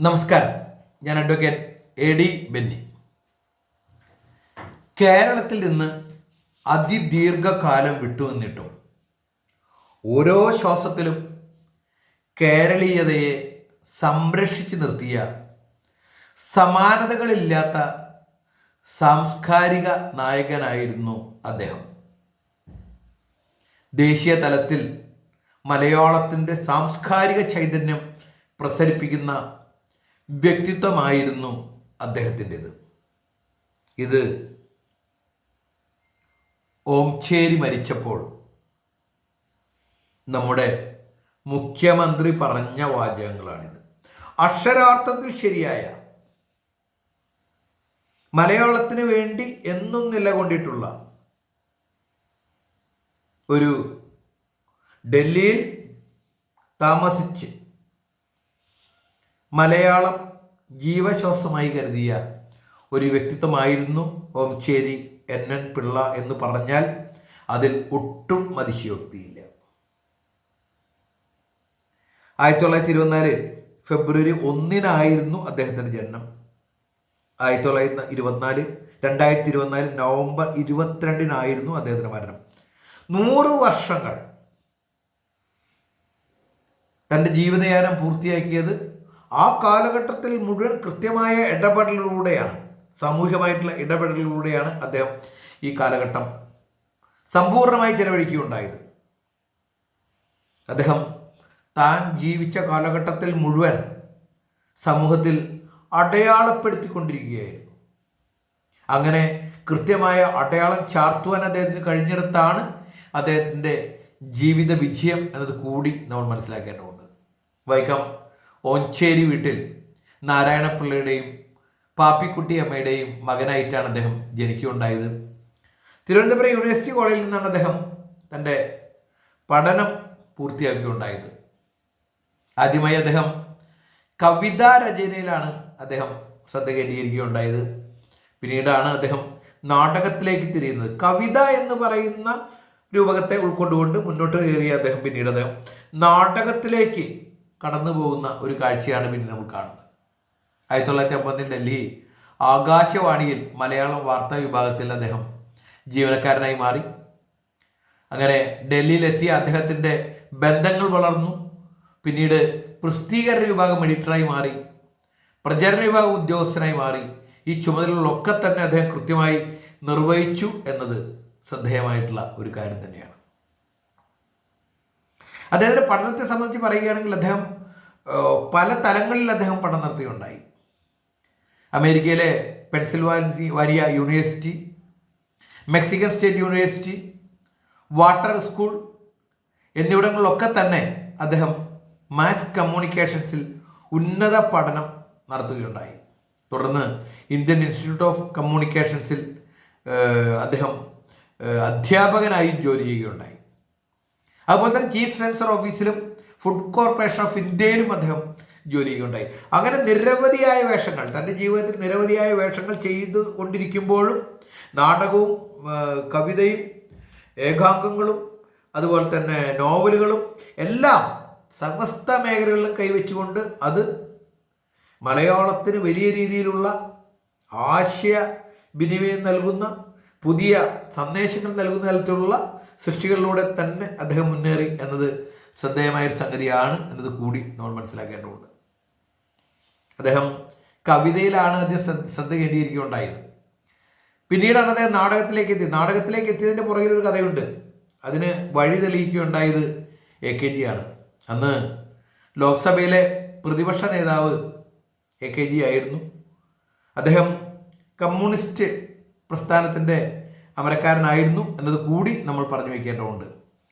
നമസ്കാരം. ഞാൻ advocate A D Benny. കേരളത്തിൽ നിന്ന് അതിദീർഘകാലം വിട്ടുവന്നിട്ടും ഓരോ ശ്വാസത്തിലും കേരളീയതയെ സംരക്ഷിച്ചു നിർത്തിയ സമാനതകളില്ലാത്ത സാംസ്കാരിക നായകനായിരുന്നു അദ്ദേഹം. ദേശീയ തലത്തിൽ മലയാളത്തിന്റെ സാംസ്കാരിക ചൈതന്യം പ്രസരിപ്പിക്കുന്ന വ്യക്തിത്വമായിരുന്നു അദ്ദേഹത്തിന്റെത്. ഇത് ഓംചേരി മരിച്ചപ്പോൾ നമ്മുടെ മുഖ്യമന്ത്രി പറഞ്ഞ വാചകങ്ങളാണിത്. അക്ഷരാർത്ഥത്തിൽ ശരിയായ മലയാളത്തിന് വേണ്ടി എന്നും നിലകൊണ്ടിട്ടുള്ള ഒരു ഡൽഹിയിൽ താമസിച്ച് മലയാളം ജീവശ്വാസമായി കരുതിയ ഒരു വ്യക്തിത്വമായിരുന്നു ഓംചേരി എൻ എൻ പിള്ള എന്ന് പറഞ്ഞാൽ അതിൽ ഒട്ടും മതിശയോക്തിയില്ല. ആയിരത്തി തൊള്ളായിരത്തി ഇരുപത്തിനാല് ഫെബ്രുവരി ഒന്നിനായിരുന്നു അദ്ദേഹത്തിന്റെ ജനനം ആയിരത്തി തൊള്ളായിരത്തി ഇരുപത്തിനാല് രണ്ടായിരത്തി ഇരുപത്തിനാല് നവംബർ ഇരുപത്തിരണ്ടിനായിരുന്നു അദ്ദേഹത്തിന്റെ മരണം. നൂറ് വർഷങ്ങൾ തന്റെ ജീവിതയാനം പൂർത്തിയാക്കിയത് ആ കാലഘട്ടത്തിൽ മുഴുവൻ കൃത്യമായ ഇടപെടലിലൂടെയാണ് സാമൂഹികമായിട്ടുള്ള ഇടപെടലിലൂടെയാണ് അദ്ദേഹം ഈ കാലഘട്ടം സമ്പൂർണമായി ചെലവഴിക്കുകയുണ്ടായത്. അദ്ദേഹം താൻ ജീവിച്ച കാലഘട്ടത്തിൽ മുഴുവൻ സമൂഹത്തിൽ അടയാളപ്പെടുത്തിക്കൊണ്ടിരിക്കുകയായിരുന്നു. അങ്ങനെ കൃത്യമായ അടയാളം ചാർത്തുവാൻ അദ്ദേഹത്തിന് കഴിഞ്ഞിടത്താണ് അദ്ദേഹത്തിന്റെ ജീവിത വിജയം എന്നത് കൂടി നമ്മൾ മനസ്സിലാക്കേണ്ടതുണ്ട്. വൈക്കം ഓഞ്ചേരി വീട്ടിൽ നാരായണപിള്ളയുടെയും പാപ്പിക്കുട്ടി അമ്മയുടെയും മകനായിട്ടാണ് അദ്ദേഹം ജനിക്കുകയുണ്ടായത്. തിരുവനന്തപുരം യൂണിവേഴ്സിറ്റി കോളേജിൽ നിന്നാണ് അദ്ദേഹം തന്റെ പഠനം പൂർത്തിയാക്കുകയുണ്ടായത്. ആദ്യമായി അദ്ദേഹം കവിതാ രചനയിലാണ് അദ്ദേഹം ശ്രദ്ധ കേന്ദ്രീകരിക്കുകയുണ്ടായത്. പിന്നീടാണ് അദ്ദേഹം നാടകത്തിലേക്ക് തിരിയുന്നത്. കവിത എന്ന് പറയുന്ന രൂപകത്തെ ഉൾക്കൊണ്ടുകൊണ്ട് മുന്നോട്ട് കയറിയ അദ്ദേഹം പിന്നീട് അദ്ദേഹം നാടകത്തിലേക്ക് കടന്നു പോകുന്ന ഒരു കാഴ്ചയാണ് പിന്നെ നമ്മൾ കാണുന്നത്. ആയിരത്തി തൊള്ളായിരത്തി അമ്പതിൽ ഡൽഹി ആകാശവാണിയിൽ മലയാളം വാർത്താ വിഭാഗത്തിൽ അദ്ദേഹം ജീവനക്കാരനായി മാറി. അങ്ങനെ ഡൽഹിയിലെത്തിയ അദ്ദേഹത്തിന്റെ ബന്ധങ്ങൾ വളർന്നു. പിന്നീട് പ്രസിദ്ധീകരണ വിഭാഗം എഡിറ്ററായി മാറി പ്രചരണ വിഭാഗം ഉദ്യോഗസ്ഥനായി മാറി. ഈ ചുമതലകളൊക്കെ തന്നെ അദ്ദേഹം കൃത്യമായി നിർവഹിച്ചു എന്നത് ശ്രദ്ധേയമായിട്ടുള്ള ഒരു കാര്യം തന്നെയാണ്. അദ്ദേഹത്തിന്റെ പഠനത്തെ സംബന്ധിച്ച് പറയുകയാണെങ്കിൽ അദ്ദേഹം പല തലങ്ങളിൽ അദ്ദേഹം പഠനം നടത്തുകയുണ്ടായി അമേരിക്കയിലെ Pennsylvania university Mexican state university water school എന്നിവിടങ്ങളിലൊക്കെ തന്നെ അദ്ദേഹം മാസ് കമ്മ്യൂണിക്കേഷൻസിൽ ഉന്നത പഠനം നടത്തുകയുണ്ടായി. തുടർന്ന് ഇന്ത്യൻ ഇൻസ്റ്റിറ്റ്യൂട്ട് ഓഫ് കമ്മ്യൂണിക്കേഷൻസിൽ അദ്ദേഹം അധ്യാപകനായി ജോലി ചെയ്യുകയുണ്ടായി. അതുപോലെ തന്നെ ചീഫ് സെൻസർ ഓഫീസിലും ഫുഡ് കോർപ്പറേഷൻ ഓഫ് ഇന്ത്യയിലും അദ്ദേഹം ജോലി ചെയ്യുകയുണ്ടായി അങ്ങനെ നിരവധിയായ വേഷങ്ങൾ തന്റെ ജീവിതത്തിൽ നിരവധിയായ വേഷങ്ങൾ ചെയ്തു കൊണ്ടിരിക്കുമ്പോഴും നാടകവും കവിതയും ഏകാംഗങ്ങളും അതുപോലെ തന്നെ നോവലുകളും എല്ലാം സമസ്ത മേഖലകളിലും കൈവച്ചുകൊണ്ട് അത് മലയാളത്തിന് വലിയ രീതിയിലുള്ള ആശയ വിനിമയം നൽകുന്ന പുതിയ സന്ദേശങ്ങൾ നൽകുന്ന തരത്തിലുള്ള സൃഷ്ടികളിലൂടെ തന്നെ അദ്ദേഹം മുന്നേറി എന്നത് ശ്രദ്ധേയമായ ഒരു സംഗതിയാണ് എന്നത് കൂടി നമ്മൾ മനസ്സിലാക്കേണ്ടതുണ്ട്. അദ്ദേഹം കവിതയിലാണ് അദ്ദേഹം ശ്രദ്ധ കേന്ദ്രീകരിക്കുകയുണ്ടായത്. പിന്നീടാണ് അദ്ദേഹം നാടകത്തിലേക്ക് എത്തിയത് നാടകത്തിലേക്ക് എത്തിയതിന്റെ പുറകിൽ ഒരു കഥയുണ്ട്. അതിന് വഴി തെളിയിക്കുകയുണ്ടായത് എ കെ ജി ആണ് അന്ന് ലോക്സഭയിലെ പ്രതിപക്ഷ നേതാവ് എ കെ ജി ആയിരുന്നു. അദ്ദേഹം കമ്മ്യൂണിസ്റ്റ് പ്രസ്ഥാനത്തിന്റെ അമരക്കാരനായിരുന്നു എന്നത് കൂടി നമ്മൾ പറഞ്ഞു വയ്ക്കേണ്ടതുണ്ട്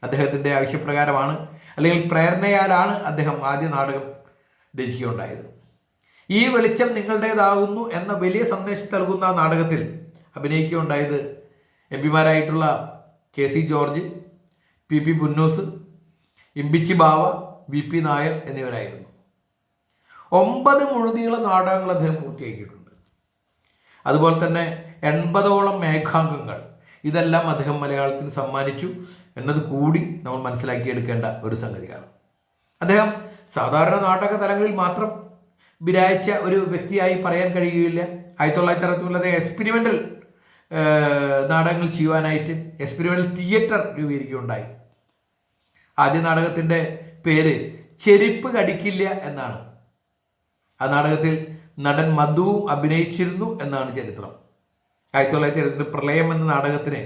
അദ്ദേഹത്തിന്റെ ആവശ്യപ്രകാരമാണ് അല്ലെങ്കിൽ പ്രേരണയാലാണ് അദ്ദേഹം ആദ്യ നാടകം രചിക്കുകയുണ്ടായത്. ഈ വെളിച്ചം നിങ്ങളുടേതാകുന്നു എന്ന വലിയ സന്ദേശം നൽകുന്ന നാടകത്തിൽ അഭിനയിക്കുകയുണ്ടായത് M പിമാരായിട്ടുള്ള K C George P P Punnoose Imbichi Bava V P Nair എന്നിവരായിരുന്നു. ഒമ്പത് മുഴുതിയുള്ള നാടകങ്ങൾ അദ്ദേഹം പൂർത്തിയാക്കിയിട്ടുണ്ട്. അതുപോലെ തന്നെ എൺപതോളം മേഘാംഗങ്ങൾ ഇതെല്ലാം അദ്ദേഹം മലയാളത്തിന് സമ്മാനിച്ചു എന്നത് കൂടി നമ്മൾ മനസ്സിലാക്കിയെടുക്കേണ്ട ഒരു സംഗതിയാണ്. അദ്ദേഹം സാധാരണ നാടക തലങ്ങളിൽ മാത്രം വിരായിച്ച ഒരു വ്യക്തിയായി പറയാൻ കഴിയുകയില്ല. ആയിരത്തി തൊള്ളായിരത്തി അറുപത്തി എക്സ്പെരിമെന്റൽ നാടകങ്ങൾ ചെയ്യുവാനായിട്ട് എക്സ്പെരിമെന്റൽ തിയേറ്റർ രൂപീകരിക്കുകയുണ്ടായി. ആദ്യ നാടകത്തിന്റെ പേര് ചെരുപ്പ് കടിക്കില്ല എന്നാണ്. ആ നാടകത്തിൽ നടൻ മധുവും അഭിനയിച്ചിരുന്നു എന്നാണ് ചരിത്രം. ആയിരത്തി തൊള്ളായിരത്തി എഴുപത്തി പ്രളയം എന്ന നാടകത്തിന്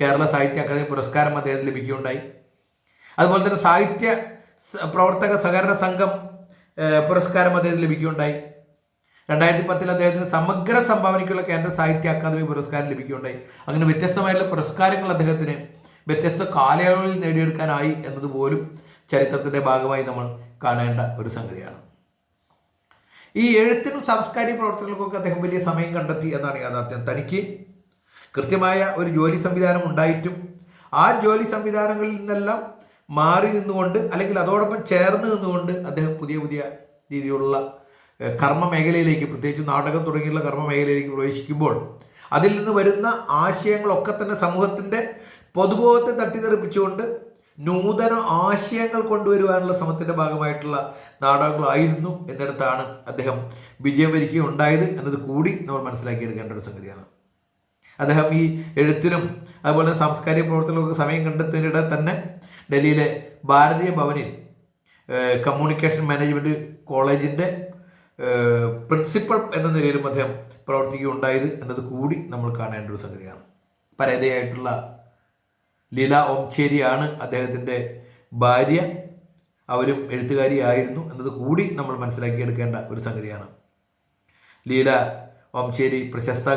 കേരള സാഹിത്യ അക്കാദമി പുരസ്കാരം അദ്ദേഹത്തിന് ലഭിക്കുകയുണ്ടായി. അതുപോലെ തന്നെ സാഹിത്യ പ്രവർത്തക സഹകരണ സംഘം പുരസ്കാരം അദ്ദേഹത്തിന് ലഭിക്കുകയുണ്ടായി. രണ്ടായിരത്തി പത്തിൽ അദ്ദേഹത്തിന് സമഗ്ര സംഭാവനയ്ക്കുള്ള കേന്ദ്ര സാഹിത്യ അക്കാദമി പുരസ്കാരം ലഭിക്കുകയുണ്ടായി. അങ്ങനെ വ്യത്യസ്തമായിട്ടുള്ള പുരസ്കാരങ്ങൾ അദ്ദേഹത്തിന് വ്യത്യസ്ത കാലയളവിൽ നേടിയെടുക്കാനായി എന്നതുപോലും ചരിത്രത്തിന്റെ ഭാഗമായി നമ്മൾ കാണേണ്ട ഒരു സംഗതിയാണ്. ഈ എഴുത്തിനും സാംസ്കാരിക പ്രവർത്തനങ്ങൾക്കൊക്കെ അദ്ദേഹം വലിയ സമയം കണ്ടെത്തി എന്നാണ് യാഥാർത്ഥ്യം. തനിക്ക് കൃത്യമായ ഒരു ജോലി സംവിധാനം ഉണ്ടായിട്ടും ആ ജോലി സംവിധാനങ്ങളിൽ നിന്നെല്ലാം മാറി നിന്നുകൊണ്ട് അല്ലെങ്കിൽ അതോടൊപ്പം ചേർന്ന് നിന്നുകൊണ്ട് അദ്ദേഹം പുതിയ പുതിയ രീതിയിലുള്ള കർമ്മ മേഖലയിലേക്ക് പ്രത്യേകിച്ച് നാടകം തുടങ്ങിയുള്ള കർമ്മ മേഖലയിലേക്ക് പ്രവേശിക്കുമ്പോൾ അതിൽ നിന്ന് വരുന്ന ആശയങ്ങളൊക്കെ തന്നെ സമൂഹത്തിന്റെ പൊതുബോധത്തെ തട്ടിത്തെറിപ്പിച്ചുകൊണ്ട് നൂതന ആശയങ്ങൾ കൊണ്ടുവരുവാനുള്ള ശ്രമത്തിന്റെ ഭാഗമായിട്ടുള്ള നാടകങ്ങളായിരുന്നു എന്നിടത്താണ് അദ്ദേഹം വിജയം വരിക്കുകയുണ്ടായത് എന്നത് കൂടി നമ്മൾ മനസ്സിലാക്കിയെടുക്കേണ്ട ഒരു സംഗതിയാണ്. അദ്ദേഹം ഈ എഴുത്തിനും അതുപോലെ സാംസ്കാരിക പ്രവർത്തനങ്ങൾക്ക് സമയം കണ്ടെത്തുന്നതിനിടെ തന്നെ ഡൽഹിയിലെ ഭാരതീയ ഭവനിൽ കമ്മ്യൂണിക്കേഷൻ മാനേജ്മെന്റ് കോളേജിന്റെ പ്രിൻസിപ്പൽ എന്ന നിലയിലും അദ്ദേഹം പ്രവർത്തിക്കുകയുണ്ടായത് എന്നത് കൂടി നമ്മൾ കാണേണ്ട ഒരു സംഗതിയാണ്. പരേതയായിട്ടുള്ള ലീല ഓംചേരിയാണ് അദ്ദേഹത്തിന്റെ ഭാര്യ. അവരും എഴുത്തുകാരിയായിരുന്നു എന്നത് കൂടി നമ്മൾ മനസ്സിലാക്കിയെടുക്കേണ്ട ഒരു സംഗതിയാണ്. ലീല ഓംചേരി പ്രശസ്ത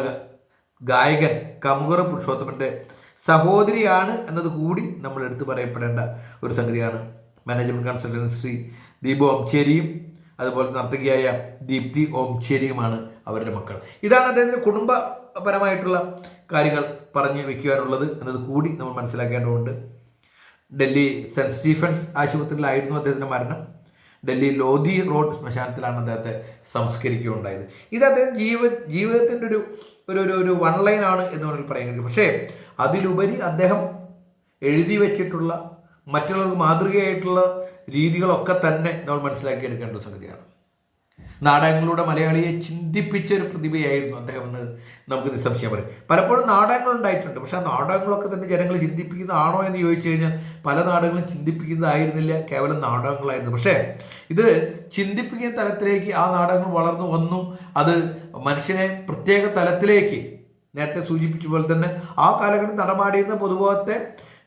ഗായകൻ കമുകുറ പുരുഷോത്തമന്റെ സഹോദരിയാണ് എന്നത് കൂടി നമ്മൾ എടുത്തു പറയപ്പെടേണ്ട ഒരു സംഗതിയാണ്. മാനേജ്മെന്റ് കൺസൾട്ടൻസി ദീപു ഓംചേരിയും അതുപോലെ നർത്തകിയായ ദീപ്തി ഓംചേരിയുമാണ് അവരുടെ മക്കൾ. ഇതാണ് അദ്ദേഹത്തിന്റെ കുടുംബപരമായിട്ടുള്ള കാര്യങ്ങൾ പറഞ്ഞു വെക്കുവാനുള്ളത് എന്നത് കൂടി നമ്മൾ മനസ്സിലാക്കേണ്ടതുണ്ട്. ഡൽഹി സെന്റ് സ്റ്റീഫൻസ് ആശുപത്രിയിലായിരുന്നു അദ്ദേഹത്തിന്റെ മരണം. ഡൽഹി ലോധി റോഡ് ശ്മശാനത്തിലാണ് അദ്ദേഹത്തെ സംസ്കരിക്കുകയുണ്ടായത്. ഇത് അദ്ദേഹം ജീവ ജീവിതത്തിന്റെ ഒരു ഒരു ഒരു ഒരു വൺ ലൈനാണ് എന്ന് വേണമെങ്കിൽ പറയാൻ കഴിയും. പക്ഷേ അതിലുപരി അദ്ദേഹം എഴുതി വെച്ചിട്ടുള്ള മറ്റുള്ളവർക്ക് മാതൃകയായിട്ടുള്ള രീതികളൊക്കെ തന്നെ നമ്മൾ മനസ്സിലാക്കിയെടുക്കേണ്ട സംഗതിയാണ്. നാടകങ്ങളിലൂടെ മലയാളിയെ ചിന്തിപ്പിച്ച ഒരു പ്രതിഭയായിരുന്നു അദ്ദേഹം എന്ന് നമുക്ക് നിസ്സംശയം പറയും. പലപ്പോഴും നാടകങ്ങൾ ഉണ്ടായിട്ടുണ്ട്. പക്ഷെ ആ നാടകങ്ങളൊക്കെ തന്നെ ജനങ്ങൾ ചിന്തിപ്പിക്കുന്നതാണോ എന്ന് ചോദിച്ചു കഴിഞ്ഞാൽ പല നാടകങ്ങളും ചിന്തിപ്പിക്കുന്നതായിരുന്നില്ല. കേവലം നാടകങ്ങളായിരുന്നു. പക്ഷേ ഇത് ചിന്തിപ്പിക്കുന്ന തലത്തിലേക്ക് ആ നാടകങ്ങൾ വളർന്നു വന്നു. അത് മനുഷ്യനെ പ്രത്യേക തലത്തിലേക്ക് നേരത്തെ സൂചിപ്പിച്ച പോലെ തന്നെ ആ കാലഘട്ടം നടമാടിയിരുന്ന പൊതുബോധത്തെ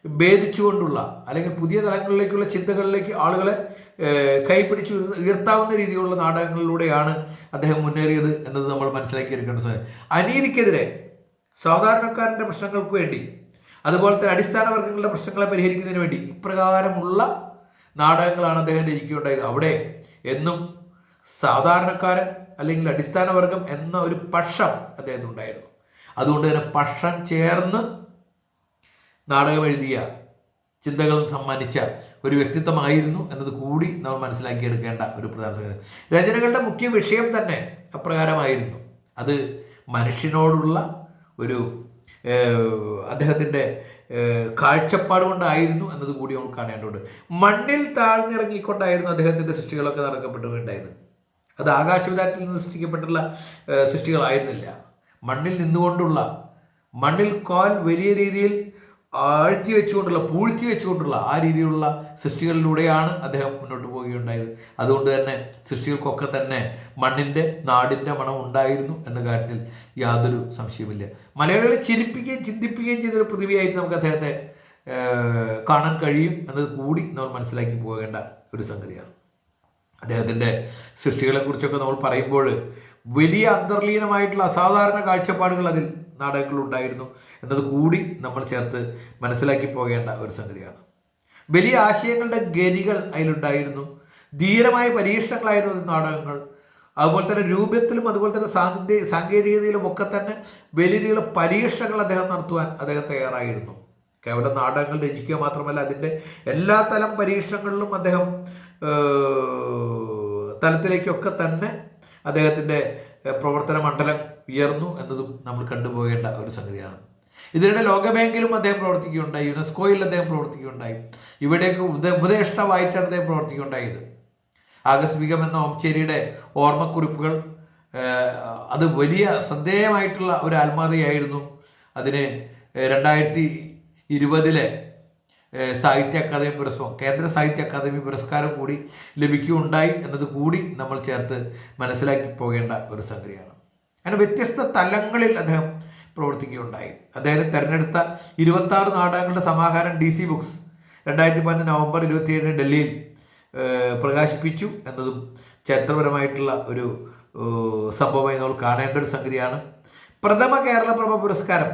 ഭേദിച്ചുകൊണ്ടുള്ള അല്ലെങ്കിൽ പുതിയ തലങ്ങളിലേക്കുള്ള ചിന്തകളിലേക്ക് ആളുകളെ ഏഹ്, കൈപ്പിടിച്ച് ഉയർത്താവുന്ന രീതിയിലുള്ള നാടകങ്ങളിലൂടെയാണ് അദ്ദേഹം മുന്നേറിയത് എന്നത് നമ്മൾ മനസ്സിലാക്കിയെടുക്കേണ്ട സമയം അനീതിക്കെതിരെ സാധാരണക്കാരന്റെ പ്രശ്നങ്ങൾക്ക് വേണ്ടി അതുപോലെ തന്നെ അടിസ്ഥാന വർഗങ്ങളുടെ പ്രശ്നങ്ങളെ പരിഹരിക്കുന്നതിന് വേണ്ടി ഇപ്രകാരമുള്ള നാടകങ്ങളാണ് അദ്ദേഹം രചിക്കുകയുണ്ടായത്. അവിടെ എന്നും സാധാരണക്കാരൻ അല്ലെങ്കിൽ അടിസ്ഥാന വർഗം എന്ന ഒരു പക്ഷം അദ്ദേഹത്തിനുണ്ടായിരുന്നു അതുകൊണ്ട് തന്നെ പക്ഷം ചേർന്ന് നാടകം എഴുതിയ ചിന്തകൾ സമ്മാനിച്ച ഒരു വ്യക്തിത്വമായിരുന്നു എന്നത് കൂടി നമ്മൾ മനസ്സിലാക്കിയെടുക്കേണ്ട ഒരു പ്രധാന സംഗതി. രചനകളുടെ മുഖ്യ വിഷയം തന്നെ അപ്രകാരമായിരുന്നു. അത് മനുഷ്യനോടുള്ള ഒരു അദ്ദേഹത്തിന്റെ കാഴ്ചപ്പാട് കൊണ്ടായിരുന്നു എന്നത് കൂടി നമ്മൾ കാണേണ്ടതുണ്ട്. മണ്ണിൽ താഴ്ന്നിറങ്ങിക്കൊണ്ടായിരുന്നു അദ്ദേഹത്തിന്റെ സൃഷ്ടികളൊക്കെ നടക്കപ്പെട്ടുകയുണ്ടായത് അത് ആകാശവിധാനത്തിൽ നിന്ന് സൃഷ്ടിക്കപ്പെട്ടുള്ള സൃഷ്ടികളായിരുന്നില്ല. മണ്ണിൽ നിന്നുകൊണ്ടുള്ള മണ്ണിൽ കോൽ വലിയ രീതിയിൽ ആഴ്ത്തി വെച്ചുകൊണ്ടുള്ള പൂഴ്ത്തി വെച്ചുകൊണ്ടുള്ള ആ രീതിയിലുള്ള സൃഷ്ടികളിലൂടെയാണ് അദ്ദേഹം മുന്നോട്ട് പോവുകയുണ്ടായത്. അതുകൊണ്ട് തന്നെ സൃഷ്ടികൾക്കൊക്കെ തന്നെ മണ്ണിന്റെ നാടിന്റെ മണം ഉണ്ടായിരുന്നു എന്ന കാര്യത്തിൽ യാതൊരു സംശയമില്ല മലയാളികളെ ചിരിപ്പിക്കുകയും ചിന്തിപ്പിക്കുകയും ചെയ്തൊരു പ്രതിഭയായിട്ട് നമുക്ക് അദ്ദേഹത്തെ കാണാൻ കഴിയും എന്നത് കൂടി നമ്മൾ മനസ്സിലാക്കി പോകേണ്ട ഒരു സംഗതിയാണ്. അദ്ദേഹത്തിന്റെ സൃഷ്ടികളെക്കുറിച്ചൊക്കെ നമ്മൾ പറയുമ്പോൾ വലിയ അന്തർലീനമായിട്ടുള്ള അസാധാരണ കാഴ്ചപ്പാടുകൾ അതിൽ നാടകങ്ങളുണ്ടായിരുന്നു എന്നത് കൂടി നമ്മൾ ചേർത്ത് മനസ്സിലാക്കി പോകേണ്ട ഒരു സംഗതിയാണ്. വലിയ ആശയങ്ങളുടെ ഗതികൾ അതിലുണ്ടായിരുന്നു. ധീരമായ പരീക്ഷണങ്ങളായിരുന്നു നാടകങ്ങൾ. അതുപോലെ തന്നെ രൂപത്തിലും അതുപോലെ തന്നെ സാങ്കേ സാങ്കേതികതയിലും ഒക്കെ തന്നെ വലിയ രീതിയിലുള്ള പരീക്ഷണങ്ങൾ അദ്ദേഹം നടത്തുവാൻ അദ്ദേഹം തയ്യാറായിരുന്നു. കേവലം നാടകങ്ങൾ രചിക്കുക മാത്രമല്ല അതിന്റെ എല്ലാ തലം പരീക്ഷണങ്ങളിലും അദ്ദേഹം തലത്തിലേക്കൊക്കെ തന്നെ അദ്ദേഹത്തിന്റെ പ്രവർത്തന മണ്ഡലം ഉയർന്നു എന്നതും നമ്മൾ കണ്ടുപോകേണ്ട ഒരു സംഗതിയാണ്. ഇതിനിടെ ലോകബാങ്കിലും അദ്ദേഹം പ്രവർത്തിക്കുകയുണ്ടായി. യുനെസ്കോയിൽ അദ്ദേഹം പ്രവർത്തിക്കുകയുണ്ടായി. ഇവിടേക്ക് ഉപദേ ഉപദേഷ്ടാവായിട്ടാണ് അദ്ദേഹം പ്രവർത്തിക്കുകയുണ്ടായത്. ആകസ്മികം എന്ന ഓംചേരിയുടെ ഓർമ്മക്കുറിപ്പുകൾ അത് വലിയ ശ്രദ്ധേയമായിട്ടുള്ള ഒരു ആത്മാതയായിരുന്നു അതിന് രണ്ടായിരത്തി ഇരുപതിലെ സാഹിത്യ അക്കാദമി പുരസ്കാരം കേന്ദ്ര സാഹിത്യ അക്കാദമി പുരസ്കാരം കൂടി ലഭിക്കുകയുണ്ടായി എന്നത് കൂടി നമ്മൾ ചേർത്ത് മനസ്സിലാക്കി പോകേണ്ട ഒരു സംഗതിയാണ്. അങ്ങനെ വ്യത്യസ്ത തലങ്ങളിൽ അദ്ദേഹം പ്രവർത്തിക്കുകയുണ്ടായി. അദ്ദേഹം തെരഞ്ഞെടുത്ത ഇരുപത്തി ആറ് നാടകങ്ങളുടെ സമാഹാരം ഡി സി ബുക്സ് രണ്ടായിരത്തി പതിനൊന്ന് നവംബർ ഇരുപത്തിയേഴിന് ഡൽഹിയിൽ പ്രകാശിപ്പിച്ചു എന്നതും ചരിത്രപരമായിട്ടുള്ള ഒരു സംഭവമായി നമ്മൾ കാണേണ്ട ഒരു സംഗതിയാണ്. പ്രഥമ കേരള പ്രഭ പുരസ്കാരം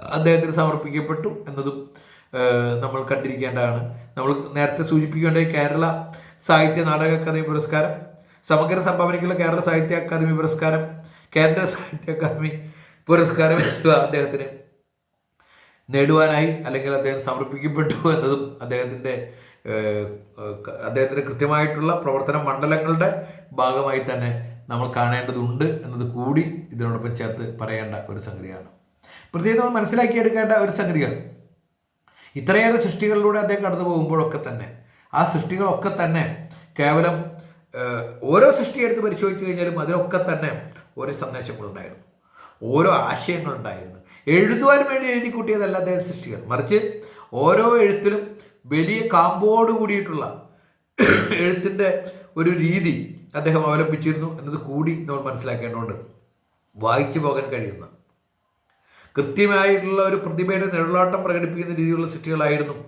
അദ്ദേഹത്തിന് സമർപ്പിക്കപ്പെട്ടു എന്നതും നമ്മൾ കണ്ടിരിക്കേണ്ടതാണ്. നമ്മൾ നേരത്തെ സൂചിപ്പിക്കേണ്ട കേരള സാഹിത്യ നാടക അക്കാദമി പുരസ്കാരം സമഗ്ര സംഭാവനയ്ക്കുള്ള കേരള സാഹിത്യ അക്കാദമി പുരസ്കാരം കേന്ദ്ര സാഹിത്യ അക്കാദമി പുരസ്കാരം എന്നിവ അദ്ദേഹത്തിന്. നേടുവാനായി അല്ലെങ്കിൽ അദ്ദേഹം സമർപ്പിക്കപ്പെട്ടു എന്നതും അദ്ദേഹത്തിന്റെ അദ്ദേഹത്തിന്റെ കൃത്യമായിട്ടുള്ള പ്രവർത്തന മണ്ഡലങ്ങളുടെ ഭാഗമായി തന്നെ നമ്മൾ കാണേണ്ടതുണ്ട് എന്നത് കൂടി ഇതിനോടൊപ്പം ചേർത്ത് പറയേണ്ട ഒരു സംഗതിയാണ്. പ്രത്യേകം നമ്മൾ മനസ്സിലാക്കിയെടുക്കേണ്ട ഒരു സംഗതിയാണ്. ഇത്രയേറെ സൃഷ്ടികളിലൂടെ അദ്ദേഹം കടന്നു പോകുമ്പോഴൊക്കെ തന്നെ ആ സൃഷ്ടികളൊക്കെ തന്നെ കേവലം ഓരോ സൃഷ്ടി എടുത്ത് പരിശോധിച്ച് കഴിഞ്ഞാലും അതിലൊക്കെ തന്നെ ഓരോ സന്ദേശങ്ങളുണ്ടായിരുന്നു ഓരോ ആശയങ്ങളുണ്ടായിരുന്നു. എഴുതുവാൻ വേണ്ടി എഴുതി കൂട്ടിയതല്ല അദ്ദേഹം സൃഷ്ടികൾ. മറിച്ച് ഓരോ എഴുത്തിലും വലിയ കാമ്പോട് കൂടിയിട്ടുള്ള എഴുത്തിന്റെ ഒരു രീതി അദ്ദേഹം അവലംബിച്ചിരുന്നു എന്നത് കൂടി നമ്മൾ മനസ്സിലാക്കേണ്ടതുണ്ട്. വായിച്ചു പോകാൻ കഴിയുന്ന. കൃത്യമായിട്ടുള്ള ഒരു പ്രതിഭയുടെ നിഴലാട്ടം പ്രകടിപ്പിക്കുന്ന രീതിയിലുള്ള സൃഷ്ടികളായിരുന്നു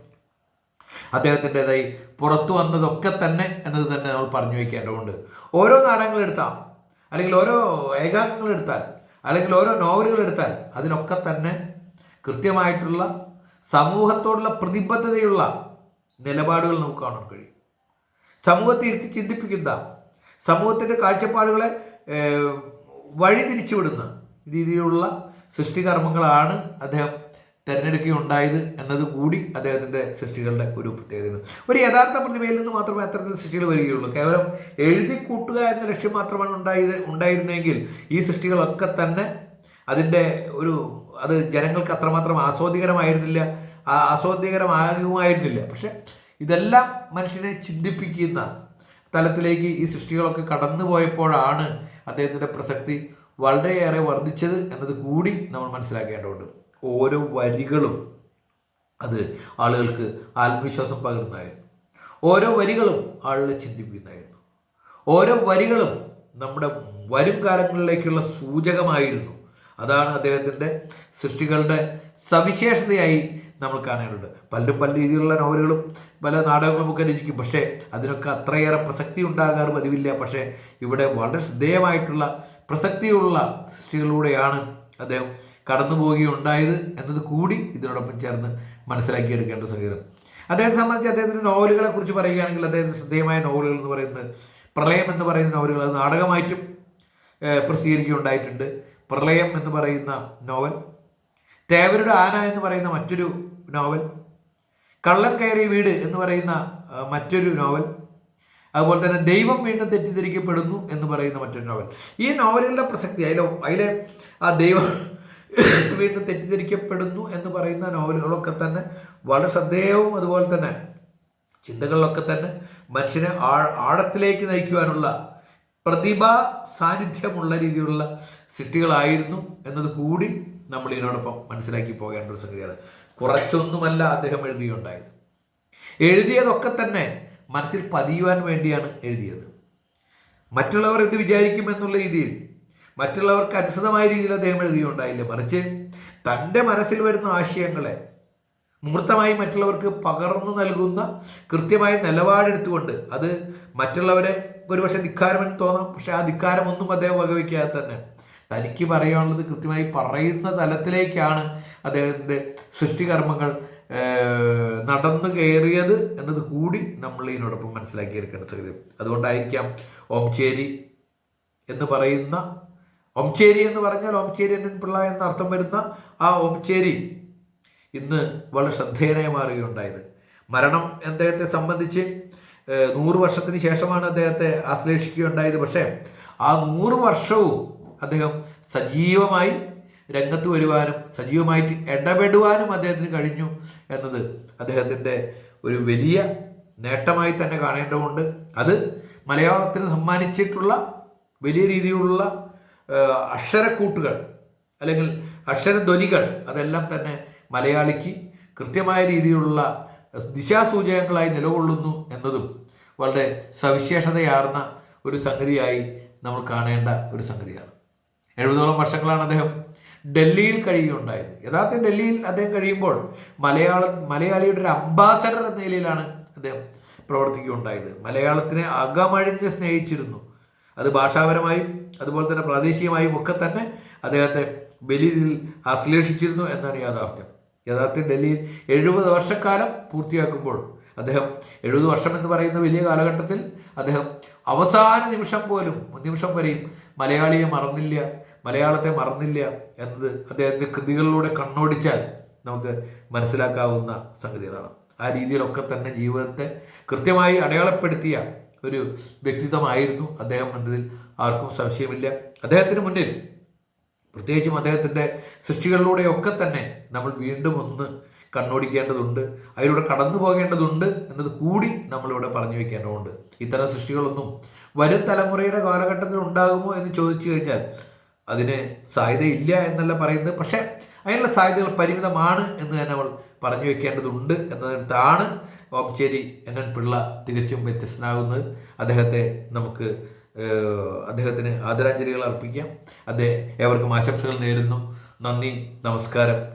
അദ്ദേഹത്തിന്റെതായി പുറത്തു വന്നതൊക്കെ തന്നെ എന്നത് തന്നെ നമ്മൾ പറഞ്ഞു വയ്ക്കേണ്ടതുണ്ട്. ഓരോ നാടകങ്ങൾ എടുത്താൽ അല്ലെങ്കിൽ ഓരോ ഏകാംഗങ്ങൾ എടുത്താൽ അല്ലെങ്കിൽ ഓരോ നോവലുകൾ എടുത്താൽ അതിനൊക്കെ തന്നെ കൃത്യമായിട്ടുള്ള സമൂഹത്തോടുള്ള പ്രതിബദ്ധതയുള്ള നിലപാടുകൾ നമുക്ക് കാണാൻ കഴിയും. സമൂഹത്തെ ഇരുത്തി ചിന്തിപ്പിക്കുന്ന സമൂഹത്തിന്റെ കാഴ്ചപ്പാടുകളെ വഴിതിരിച്ചുവിടുന്ന രീതിയിലുള്ള സൃഷ്ടികർമ്മങ്ങളാണ് അദ്ദേഹം തിരഞ്ഞെടുക്കുകയുണ്ടായത് എന്നത് കൂടി അദ്ദേഹത്തിന്റെ സൃഷ്ടികളുടെ ഒരു പ്രത്യേകതയാണ്. ഒരു യഥാർത്ഥ പ്രതിഭയിൽ നിന്ന് മാത്രമേ അത്തരത്തിൽ സൃഷ്ടികൾ വരികയുള്ളൂ. കേവലം എഴുതി കൂട്ടുക എന്ന ലക്ഷ്യം മാത്രമാണ് ഉണ്ടായത് ഉണ്ടായിരുന്നെങ്കിൽ ഈ സൃഷ്ടികളൊക്കെ തന്നെ അതിന്റെ ഒരു അത് ജനങ്ങൾക്ക് അത്രമാത്രം ആസ്വാദികരമായിരുന്നില്ല ആസ്വാദ്യകരമാകുമായിരുന്നില്ല. പക്ഷെ ഇതെല്ലാം മനുഷ്യനെ ചിന്തിപ്പിക്കുന്ന തലത്തിലേക്ക് ഈ സൃഷ്ടികളൊക്കെ കടന്നു പോയപ്പോഴാണ് അദ്ദേഹത്തിന്റെ പ്രസക്തി വളരെയേറെ വർദ്ധിച്ചത് എന്നത് കൂടി നമ്മൾ മനസ്സിലാക്കേണ്ടതുണ്ട്. ഓരോ വരികളും അത് ആളുകൾക്ക് ആത്മവിശ്വാസം പകരുന്നതായിരുന്നു ഓരോ വരികളും ആളുകളെ ചിന്തിപ്പിക്കുന്നതായിരുന്നു ഓരോ വരികളും നമ്മുടെ വരും കാലങ്ങളിലേക്കുള്ള സൂചകമായിരുന്നു. അതാണ് അദ്ദേഹത്തിന്റെ സൃഷ്ടികളുടെ സവിശേഷതയായി നമ്മൾ കാണേണ്ടത്. പലരും പല രീതിയിലുള്ള നോവലുകളും പല നാടകങ്ങളും ഒക്കെ രചിക്കും. പക്ഷേ അതിനൊക്കെ അത്രയേറെ പ്രസക്തി ഉണ്ടാകാറ് പതിവില്ല. പക്ഷേ ഇവിടെ വളരെ ശ്രദ്ധേയമായിട്ടുള്ള പ്രസക്തിയുള്ള സൃഷ്ടികളിലൂടെയാണ് അദ്ദേഹം കടന്നു പോവുകയുണ്ടായത് എന്നത് കൂടി ഇതിനോടൊപ്പം ചേർന്ന് മനസ്സിലാക്കിയെടുക്കേണ്ട സംഗീതം. അദ്ദേഹത്തെ സംബന്ധിച്ച് അദ്ദേഹത്തിന്റെ നോവലുകളെ കുറിച്ച് പറയുകയാണെങ്കിൽ അദ്ദേഹത്തിന് ശ്രദ്ധേയമായ നോവലുകൾ എന്ന് പറയുന്നത് പ്രളയം എന്ന് പറയുന്ന നോവലുകൾ. അത് നാടകമായിട്ടും പ്രസിദ്ധീകരിക്കുകയുണ്ടായിട്ടുണ്ട് പ്രളയം എന്ന് പറയുന്ന നോവൽ തേവരുടെ ആന എന്ന് പറയുന്ന മറ്റൊരു നോവൽ കള്ളൻ കയറിയ വീട് എന്ന് പറയുന്ന മറ്റൊരു നോവൽ അതുപോലെ തന്നെ ദൈവം വീണ്ടും തെറ്റിദ്ധരിക്കപ്പെടുന്നു എന്ന് പറയുന്ന മറ്റൊരു നോവൽ. ഈ നോവലുകളുടെ പ്രസക്തി അതിലെ അതിലെ ആ ദൈവം വീണ്ടും തെറ്റിദ്ധരിക്കപ്പെടുന്നു എന്ന് പറയുന്ന നോവലുകളൊക്കെ തന്നെ വളരെ ശ്രദ്ധേയവും അതുപോലെ തന്നെ ചിന്തകളിലൊക്കെ തന്നെ മനുഷ്യനെ ആഴത്തിലേക്ക് നയിക്കുവാനുള്ള പ്രതിഭ സാന്നിധ്യമുള്ള രീതിയിലുള്ള സൃഷ്ടികളായിരുന്നു എന്നത് കൂടി നമ്മൾ ഇതിനോടൊപ്പം മനസ്സിലാക്കി പോകേണ്ട ഒരു സംഗതിയാണ് കുറച്ചൊന്നുമല്ല അദ്ദേഹം എഴുതിയുണ്ടായത്. എഴുതിയതൊക്കെ തന്നെ മനസ്സിൽ പതിയുവാൻ വേണ്ടിയാണ് എഴുതിയത്. മറ്റുള്ളവർ എന്ത് വിചാരിക്കുമെന്നുള്ള രീതിയിൽ മറ്റുള്ളവർക്ക് അനുസൃതമായ രീതിയിൽ അദ്ദേഹം എഴുതിയുണ്ടായില്ല മറിച്ച് തന്റെ മനസ്സിൽ വരുന്ന ആശയങ്ങളെ മൂർത്തമായി മറ്റുള്ളവർക്ക് പകർന്നു നൽകുന്ന കൃത്യമായ നിലപാടെടുത്തുകൊണ്ട് അത് മറ്റുള്ളവരെ ഒരുപക്ഷെ ധിക്കാരമെന്ന് തോന്നാം. പക്ഷെ ആ ധിക്കാരമൊന്നും അദ്ദേഹം വകവയ്ക്കാതെ തന്നെ തനിക്ക് പറയാനുള്ളത് കൃത്യമായി പറയുന്ന തലത്തിലേക്കാണ് അദ്ദേഹത്തിന്റെ സൃഷ്ടികർമ്മങ്ങൾ നടന്നു കയറിയത് എന്നത് കൂടി നമ്മൾ ഇതിനോടൊപ്പം മനസ്സിലാക്കിയെടുക്കേണ്ട സാധ്യത അതുകൊണ്ടായിരിക്കാം ഓംചേരി എന്ന് പറയുന്ന ഓംചേരി എന്ന് പറഞ്ഞാൽ ഒംചേരി എന്നൻ പിള്ള എന്ന അർത്ഥം വരുന്ന ആ ഒംചേരി ഇന്ന് വളരെ ശ്രദ്ധേയനായി മാറുകയുണ്ടായത്. മരണം അദ്ദേഹത്തെ സംബന്ധിച്ച് നൂറ് വർഷത്തിന് ശേഷമാണ് അദ്ദേഹത്തെ ആശ്ലേഷിക്കുകയുണ്ടായത്. പക്ഷേ ആ നൂറ് വർഷവും അദ്ദേഹം സജീവമായി രംഗത്ത് വരുവാനും സജീവമായിട്ട് ഇടപെടുവാനും അദ്ദേഹത്തിന് കഴിഞ്ഞു എന്നത് അദ്ദേഹത്തിന്റെ ഒരു വലിയ നേട്ടമായി തന്നെ കാണേണ്ടതുണ്ട്. അത് മലയാളത്തിന് സമ്മാനിച്ചിട്ടുള്ള വലിയ രീതിയിലുള്ള അക്ഷരക്കൂട്ടുകൾ അല്ലെങ്കിൽ അക്ഷരധ്വനികൾ അതെല്ലാം തന്നെ മലയാളിക്ക് കൃത്യമായ രീതിയിലുള്ള ദിശാസൂചകങ്ങളായി നിലകൊള്ളുന്നു എന്നതും വളരെ സവിശേഷതയാർന്ന ഒരു സംഗതിയായി നമ്മൾ കാണേണ്ട ഒരു സംഗതിയാണ്. എഴുപതോളം വർഷങ്ങളാണ് അദ്ദേഹം ഡൽഹിയിൽ കഴിയുകയുണ്ടായത്. യഥാർത്ഥത്തിൽ ഡൽഹിയിൽ അദ്ദേഹം കഴിയുമ്പോൾ മലയാള മലയാളിയുടെ ഒരു അംബാസഡർ എന്ന നിലയിലാണ് അദ്ദേഹം പ്രവർത്തിക്കുകയുണ്ടായത്. മലയാളത്തിനെ അകമഴിഞ്ഞ് സ്നേഹിച്ചിരുന്നു. അത് ഭാഷാപരമായും അതുപോലെ തന്നെ പ്രാദേശികമായും ഒക്കെ തന്നെ അദ്ദേഹത്തെ രീതിയിൽ ആശ്ലേഷിച്ചിരുന്നു എന്നാണ് യാഥാർത്ഥ്യം. യഥാർത്ഥത്തിൽ ഡൽഹിയിൽ എഴുപത് വർഷക്കാലം പൂർത്തിയാക്കുമ്പോൾ അദ്ദേഹം എഴുപത് വർഷം എന്ന് പറയുന്ന വലിയ കാലഘട്ടത്തിൽ അദ്ദേഹം അവസാന നിമിഷം പോലും നിമിഷം വരെയും മലയാളിയെ മറന്നില്ല മലയാളത്തെ മറന്നില്ല എന്നത് അദ്ദേഹത്തിന്റെ കൃതികളിലൂടെ കണ്ണോടിച്ചാൽ നമുക്ക് മനസ്സിലാക്കാവുന്ന സംഗതികളാണ്. ആ രീതിയിലൊക്കെ തന്നെ ജീവിതത്തെ കൃത്യമായി അടയാളപ്പെടുത്തിയ ഒരു വ്യക്തിത്വമായിരുന്നു അദ്ദേഹം എന്നതിൽ ആർക്കും സംശയമില്ല. അദ്ദേഹത്തിന് മുന്നിൽ പ്രത്യേകിച്ചും അദ്ദേഹത്തിന്റെ സൃഷ്ടികളിലൂടെയൊക്കെ തന്നെ നമ്മൾ വീണ്ടും ഒന്ന് കണ്ണോടിക്കേണ്ടതുണ്ട് അതിലൂടെ കടന്നു പോകേണ്ടതുണ്ട് എന്നത് കൂടി നമ്മളിവിടെ പറഞ്ഞു വെക്കേണ്ടതുണ്ട്. ഇത്തരം സൃഷ്ടികളൊന്നും വരും തലമുറയുടെ കാലഘട്ടത്തിൽ ഉണ്ടാകുമോ എന്ന് ചോദിച്ചു കഴിഞ്ഞാൽ അതിന് സാധ്യതയില്ല എന്നല്ല പറയുന്നത്. പക്ഷേ അതിനുള്ള സാധ്യതകൾ പരിമിതമാണ് എന്ന് തന്നെ നമ്മൾ പറഞ്ഞു വെക്കേണ്ടതുണ്ട് എന്നതിനടുത്താണ് ഓപ്ചേരി എൻ എൻ പിള്ള തികച്ചും വ്യത്യസ്തനാകുന്നത്. അദ്ദേഹത്തെ നമുക്ക് അദ്ദേഹത്തിന് ആദരാഞ്ജലികൾ അർപ്പിക്കാം. അദ്ദേഹം ഏവർക്കും ആശംസകൾ നേരുന്നു. നന്ദി നമസ്കാരം.